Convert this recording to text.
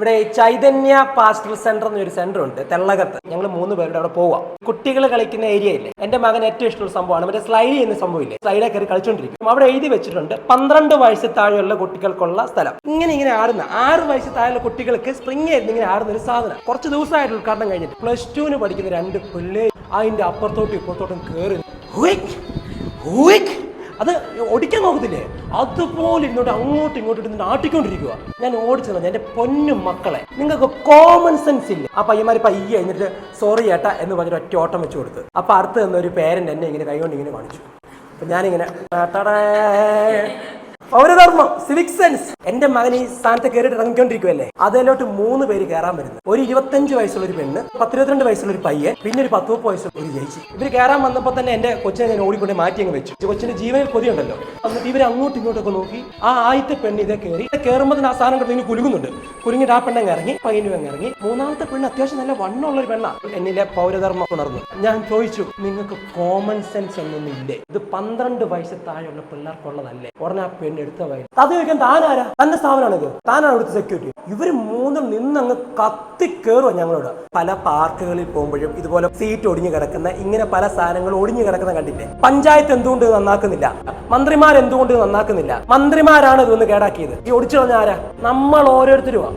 ഇവിടെ Chaitanya pastoral centre എന്നൊരു centre ഉണ്ട് തെള്ളകത്ത്. ഞങ്ങൾ മൂന്ന് പേരുടെ അവിടെ പോവാം. കുട്ടികൾ കളിക്കുന്ന ഏരിയ ഇല്ലേ? എന്റെ മകൻ ഏറ്റവും ഇഷ്ടമുള്ള സംഭവമാണ് മറ്റേ സ്ലൈഡ് ചെയ്യുന്ന സംഭവം ഇല്ലേ സ്ലൈഡിൽ കയറി കളിച്ചോണ്ടിരിക്കും. അവിടെ എഴുതി വെച്ചിട്ടുണ്ട് പന്ത്രണ്ട് വയസ്സ് താഴെയുള്ള കുട്ടികൾക്കുള്ള സ്ഥലം. ഇങ്ങനെ ഇങ്ങനെ ആടുന്ന ആറ് വയസ്സ് താഴെയുള്ള കുട്ടികൾക്ക് സ്പ്രിംഗ് ആയിരുന്നു ഇങ്ങനെ ആടുന്ന ഒരു സാധനം. കുറച്ച് ദിവസമായിട്ട് ഉദ്ഘാടനം കഴിഞ്ഞിട്ട് പ്ലസ് ടുവിന് പഠിക്കുന്ന രണ്ട് പിള്ളേർ അതിന്റെ അപ്പുറത്തോട്ടും ഇപ്പുറത്തോട്ടും കയറി. അത് ഓടിക്കാൻ നോക്കത്തില്ലേ? അതുപോലെ ഇരുന്നോട്ട് അങ്ങോട്ടും ഇങ്ങോട്ടും ഇരുന്ന് ആട്ടിക്കൊണ്ടിരിക്കുക ഞാൻ ഓടിച്ചു എന്റെ പൊന്നും മക്കളെ നിങ്ങൾക്ക് കോമൺ സെൻസ് ഇല്ല? ആ പയ്യന്മാർ പയ്യെ കഴിഞ്ഞിട്ട് സോറി ചേട്ടാ എന്ന് പറഞ്ഞൊരു ഒറ്റ ഓട്ടം വെച്ച് കൊടുത്ത്. അപ്പൊ അടുത്ത് ഒരു പേരന്റ് എന്നെ ഇങ്ങനെ കൈകൊണ്ട് ഇങ്ങനെ കാണിച്ചു. അപ്പൊ ഞാനിങ്ങനെ. പൗരധർമ്മം സിവിക് സെൻസ് എന്റെ മകൻ ഈ സ്ഥാനത്ത് കയറിയിട്ട് ഇറങ്ങിക്കൊണ്ടിരിക്കുവല്ലേ? അതിലോട്ട് മൂന്ന് പേര് കയറാൻ വരുന്നത്. ഒരു ഇരുപത്തഞ്ച് വയസ്സുള്ള ഒരു പെണ്ണ് പത്തിരുപത്തിരണ്ട് വയസ്സുള്ള ഒരു പയ്യൻ പിന്നെ ഒരു പത്ത് മുപ്പത് വയസ്സുള്ള ഒരു ചേച്ചി. ഇവർ കയറാൻ വന്നപ്പോൾ തന്നെ എന്റെ കൊച്ചിനെ ഞാൻ ഓടിക്കൊണ്ട് മാറ്റി അങ്ങ് വെച്ചു. കൊച്ചിന്റെ ജീവനിൽ കൊതിയുണ്ടല്ലോ. എന്നിട്ട് ഇവർ അങ്ങോട്ടും ഇങ്ങോട്ടൊക്കെ നോക്കി ആ ആദ്യത്തെ പെണ്ണ് ഇതേ കയറി. കയറുമ്പോൾ തന്നെ ആ സാധനം കിടന്ന് ഇനി കുലുങ്ങുന്നുണ്ട്. കുലുങ്ങിട്ട് ആ പെണ്ണങ്ങ് ഇറങ്ങി പയ്യനും അങ്ങ് ഇറങ്ങി. മൂന്നാമത്തെ പെണ്ണ് അത്യാവശ്യം നല്ല വണ്ണമുള്ള ഒരു പെണ്ണ. എന്നിലെ പൗരധർമ്മം ഉണർന്നു. ഞാൻ ചോദിച്ചു നിങ്ങൾക്ക് കോമൺ സെൻസ് ഒന്നും ഇല്ലേ? ഇത് പന്ത്രണ്ട് വയസ്സ് താഴെയുള്ള പിള്ളേർക്കുള്ളതല്ലേ? ഉടനെ ആ പെണ്ണ് എടുത്ത വയൽ. അത് ചോദിക്കാൻ താനാരാ? തന്റെ സ്ഥാപനമാണ് ഇത് താനാണ് അവിടുത്തെ സെക്യൂരിറ്റി ഇവർ മൂന്നും നിന്നങ്ങ് കത്തി കയറുക ഞങ്ങളോട്. പല പാർക്കുകളിൽ പോകുമ്പോഴും ഇതുപോലെ സീറ്റ് ഒടിഞ്ഞു കിടക്കുന്ന ഇങ്ങനെ പല സാധനങ്ങൾ ഒടിഞ്ഞു കിടക്കുന്ന കണ്ടില്ലേ? പഞ്ചായത്ത് എന്തുകൊണ്ട് നന്നാക്കുന്നില്ല? മന്ത്രിമാർ എന്തുകൊണ്ട് നന്നാക്കുന്നില്ല? മന്ത്രിമാരാണ് ഇതൊന്ന് കേടാക്കിയത്. ഈ ഒടിച്ചു കളഞ്ഞ ആരാ? നമ്മൾ ഓരോരുത്തരുമാ